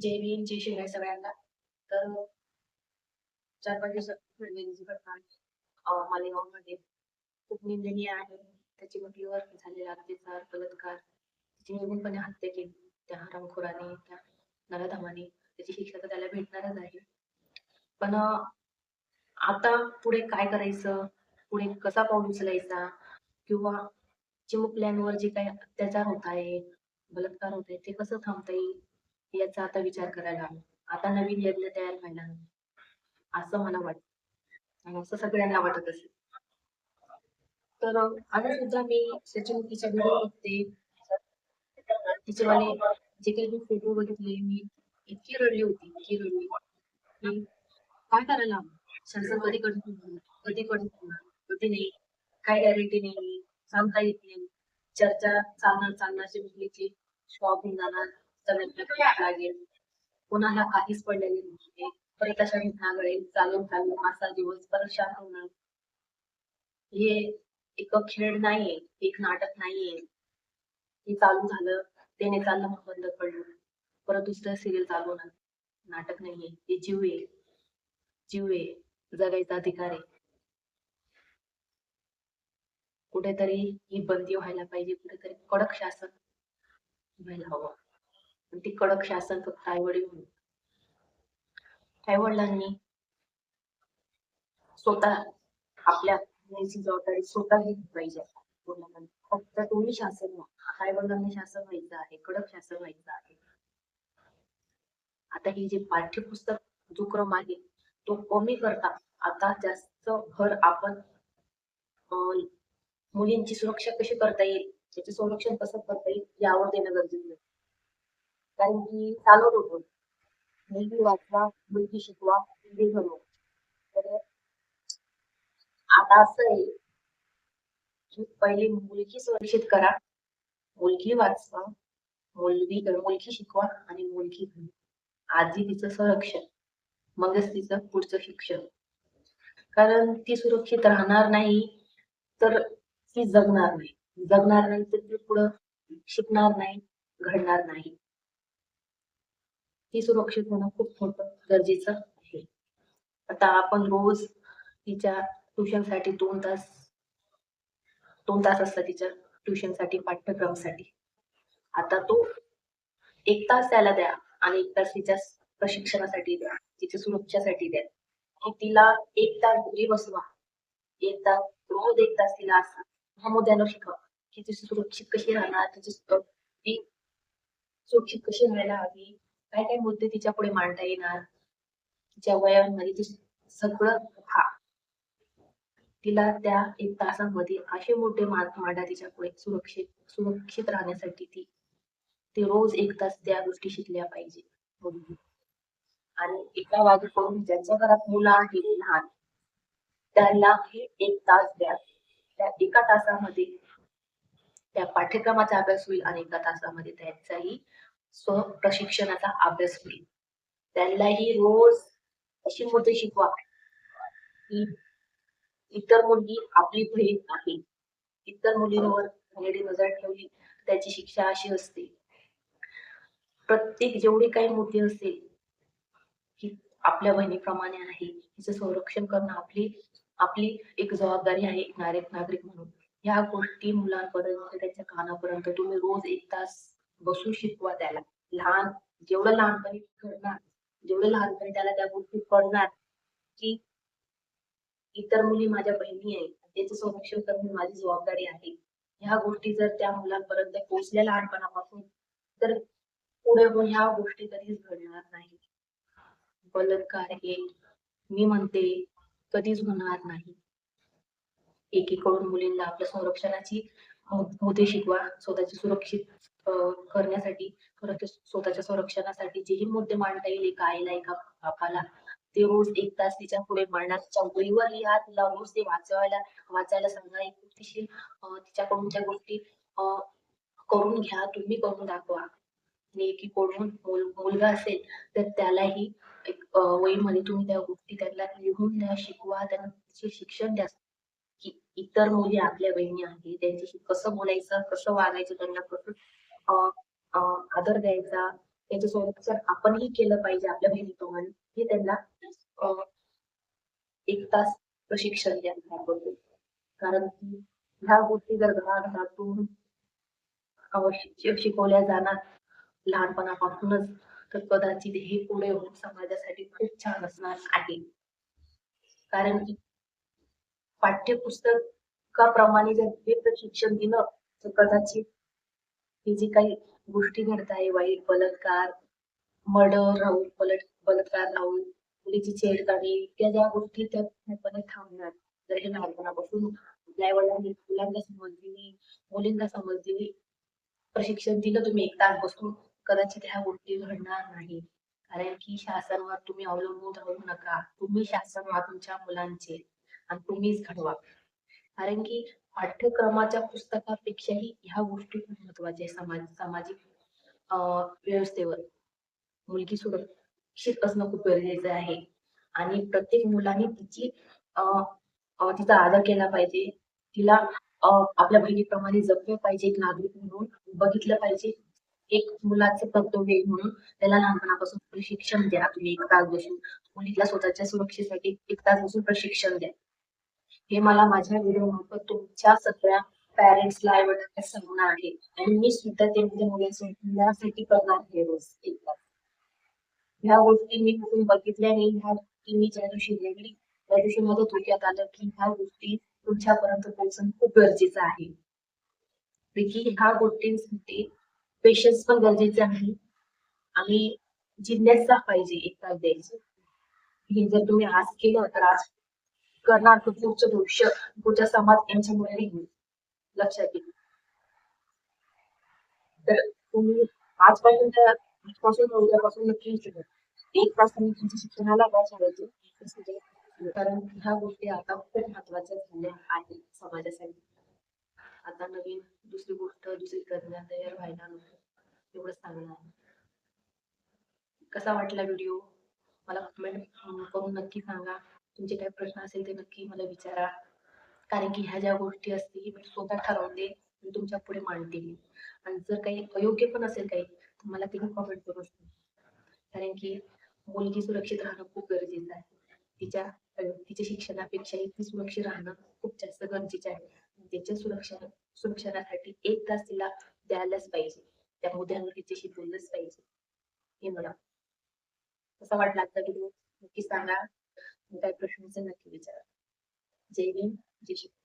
जय भीम जय शिवराय सगळ्यांना. तर चार पाच दिवसात म्हणजे घटना मालेगावमध्ये खूप निंदनीय आहे. त्याची मोठी म्हटलीवर झालेला अत्याचार बलात्कार. त्याची निर्गुणपणे हत्या केली. त्या हरामखोराने त्या नराधामाने त्याची शिक्षा तर त्याला भेटणारच आहे. पण आता पुढे काय करायचं? पुढे कसा पाऊल उचलायचा? किंवा चिमुकल्यांवर जे काही अत्याचार होत आहे बलात्कार होत आहे ते कसं थांबता येईल? याचा आता विचार करायला हवा. आता नवीन यज्ञ तयार व्हायला हवं. असं मला वाटत. आणि असं सगळ्यांना वाटत असेल. तर आता सुद्धा मी सचिमुखीचा व्हिडिओ बघते. तिच्यावाले जे काही मी फोटो बघितले मी इतकी रडली होती इतकी रडली की काय करायला शासन कधी कडत कधी कडत कधी नाही. काय गॅरंटी नाही. सांगता येत नाही. चर्चा चालणार चालणार शॉप होऊन जाणार. सगळ्यांना लागेल. कोणाला काहीच पडलेले नाही परत अशा घटना चालून चालून असा दिवस परत शांत होणार हे एक खेळ नाहीये एक नाटक नाहीये. हे चालू झालं त्याने चाललं मग बंद पडलं. परत दुसरं सिरियल चालू होणार. नाटक नाहीये हे जीव आहे जीव आहे जगायचा अधिकार आहे. कुठेतरी ही बंदी व्हायला पाहिजे कुठेतरी कडक शासन व्हायला हवं. ते कडक शासन फक्त आईवडील म्हणून. आईवडिलांनी स्वतः आपल्या जबाबदारी स्वतः घेतली पाहिजे. फक्त तुम्ही शासन व्हा. आईवडिलांनी शासन व्हायचं आहे कडक शासन व्हायचं आहे. आता हे जे पाठ्यपुस्तक जो क्रम आहे तो कमी करता आता जास्त भर आपण मुलींची सुरक्षा कशी करता येईल? त्याचे संरक्षण कसं करता येईल? यावर देणं गरजेचं आहे. कारण की चालवत होतो. मुलगी वाचवा मुलगी शिकवा मुलगी घडवा. तर आता असं आहे की पहिले मुलगी सुरक्षित करा मुलगी वाचवा मुलगी मुलगी शिकवा आणि मुलगी घडवा. आधी तिचं संरक्षण मगच तिचं पुढचं शिक्षण. कारण ती सुरक्षित राहणार नाही तर ती जगणार नाही. जगणार नाही तर ती पुढं शिकणार नाही घडणार नाही. ती सुरक्षित होणं खूप मोठं गरजेचं आहे. आता आपण रोज तिच्या ट्युशनसाठी दोन तास दोन तास असतात तिच्या ट्युशनसाठी पाठ्यक्रमासाठी. आता तो एक तास त्याला द्या आणि एक तास तिच्या प्रशिक्षणासाठी द्या तिच्या सुरक्षासाठी द्या. तिला एक तास घरी बसवा. एक तास रोज एक तास तिला असा महामोद्यानं शिकवा की ती सुरक्षित कशी राहणार तिची ती सुरक्षित कशी राहायला हवी काय काय मुद्दे तिच्या पुढे मांडता येणार? तिच्या वयांमध्ये ती सगळं हा. तिला त्या एक तासामध्ये असे मोठे मांडा तिच्या पुढे सुरक्षित सुरक्षित राहण्यासाठी ती ते रोज एक तास त्या गोष्टी शिकल्या पाहिजे. आणि एका बाजूकडून ज्यांच्या घरात मुलं आहेत लहान त्यांना हे एक तास द्या. त्या एका तासामध्ये त्या पाठ्यक्रमाचा अभ्यास होईल आणि एका तासामध्ये त्यांचाही स्व प्रशिक्षणाचा अभ्यास होईल त्यांनाही रोज अशी मुद्दे शिकवा. की इतर मुलगी आपली बहीण आहे. इतर मुलींवर घाणेरडी नजर ठेवली त्याची शिक्षा अशी असते. प्रत्येक जेवढी काही मुद्दे असेल ही आपल्या बहिणीप्रमाणे आहे. तिचं संरक्षण करणं आपली आपली एक जबाबदारी आहे एक नागरिक नागरिक म्हणून. ह्या गोष्टी मुलांपर्यंत त्यांच्या कानापर्यंत तुम्ही रोज एक तास बसू शिकवा त्याला. लहान जेवढं लहानपणी घडणार जेवढं लहानपणी त्याला त्या गोष्टी कळणार की इतर मुली माझ्या बहिणी आहेत त्याचं संरक्षण करणं माझी जबाबदारी आहे. ह्या गोष्टी जर त्या मुलांपर्यंत पोहोचल्या लहानपणापासून तर पुढे होऊन ह्या गोष्टी कधीच घडणार नाही. बलात्कार हे मी म्हणते कधीच होणार नाही. एकीकडून मुलींना आपल्या संरक्षणाची हो- होते शिकवा. स्वतःची सुरक्षित करण्यासाठी स्वतःच्या संरक्षणासाठी जेही मुद्दे मांडता येईल एका आईला एका बापाला ते रोज एक तास तिच्या पुढे मांडणार. तिच्या वहीवर लिहा तिला रोज ते वाचवायला वाचायला सांगा एक गोष्टीशी तिच्याकडून त्या गोष्टी अं, करून घ्या तुम्ही करून दाखवा. आणि एकीकडून मुलगा असेल तर त्यालाही एक वहीमध्ये तुम्ही त्या गोष्टी त्याला लिहून द्या शिकवा. त्यांना शिक्षण द्या. की इतर मुली आपल्या बहिणी आहेत त्यांच्याशी कसं बोलायचं कसं वागायचं त्यांना कसं आदर द्यायचा त्यांच्यासोबत आपणही केलं पाहिजे आपल्या बहिणीप्रमाणे हे त्यांना एक तास प्रशिक्षण द्या त्याबद्दल कारण की ह्या गोष्टी जर घराघरातून शिकवल्या जाणार लहानपणापासूनच तर कदाचित हे पुढे होऊन समाजासाठी खूप छान असणार आहे. कारण की पाठ्यपुस्तकाप्रमाणे जर हे प्रशिक्षण दिलं तर कदाचित हे जे काही गोष्टी घडत आहे वाईट बलात्कार मर्डर राहून बलट बलात्कार राहून मुलीची छेडखानी त्या ज्या गोष्टी त्या पूर्णपणे थांबणार. जर हे लहानपणापासून आपल्या वडिलांनी मुलांना समजलेली मुलींना समजलेली प्रशिक्षण दिलं तुम्ही एक तास बसून कदाचित ह्या गोष्टी घडणार नाही. कारण की शासनावर तुम्ही अवलंबून राहू नका. तुम्ही शासन व्हा तुमच्या मुलांचे आणि तुम्हीच घडवा. कारण की पाठ्यक्रमाच्या पुस्तकापेक्षाही ह्या गोष्टी खूप महत्त्वाच्या आहे समाज सामाजिक अं, व्यवस्थेवर. मुलगी सुरक्षित असणं खूप गरजेचं आहे. आणि प्रत्येक मुलाने तिची अं, तिचा आदर केला पाहिजे. तिला अं, आपल्या बहिणीप्रमाणे जपलं पाहिजे एक नागरिक म्हणून. बघितलं पाहिजे एक मुलाचं कर्तव्य म्हणून. त्याला लहानपणापासून प्रशिक्षण द्या. तुम्ही एक तास बसून मुलीला स्वतःच्या सुरक्षेसाठी एक तास बसून प्रशिक्षण द्या. हे मला माझ्या व्हिडिओ मार्फत तुमच्या सगळ्या पॅरेंट्सला आई वडिलांना आहे. आणि मी सुद्धा ते माझ्या मुलांसाठी करणार आहे रोज ह्या गोष्टी मी कुठून बघितल्या नाही ह्या गोष्टी मी ज्या दिवशी वेगळी त्या दिवशी माझ्या धोक्यात आलं की ह्या गोष्टी तुमच्यापर्यंत पोहोचणं खूप गरजेचं आहे. की ह्या गोष्टींसाठी पेशन्स पण गरजेचे आहे. आणि जिज्ञासा पाहिजे एक द्यायचे द्यायची. हे जर तुम्ही आज केलं तर आज करणार तर पुढचं भविष्य पुढच्या समाज यांच्यामुळे नाही लक्षात येईल तर तुम्ही आजपासून आजपासून उद्यापासून नक्की एक तास तुम्ही तुमच्या शिक्षणाला द्यायचे कारण ह्या गोष्टी आता खूप महत्त्वाच्या झाल्या आहेत समाजासाठी. आता नवीन दुसरी गोष्ट दुसरी करण्यात तयार व्हायला नको. एवढंच सांगणार आहे. कसा वाटला व्हिडिओ? मला कमेंट करून नक्की सांगा. तुमचे काही प्रश्न असेल ते नक्की मला विचारा. कारण की ह्या ज्या गोष्टी असतील मी स्वतः ठरवते मी तुमच्यापुढे मांडते मी. आणि जर काही अयोग्य पण असेल काही तर मला तुम्ही कमेंट करू शकता कारण की मुलगी सुरक्षित राहणं खूप गरजेचं आहे. तिच्या तिच्या शिक्षणापेक्षाही ती सुरक्षित राहणं खूप जास्त गरजेचं आहे. त्याच्या सुरक्षा सुरक्षणासाठी एक तास तिला द्यायलाच पाहिजे. त्या मुद्द्यावर तिच्याशी बोललंच पाहिजे. हे मला कसा वाटला आता व्हिडिओ नक्की सांगा. आणि काही प्रश्न असेल नक्की विचारा जय भीम जय शिव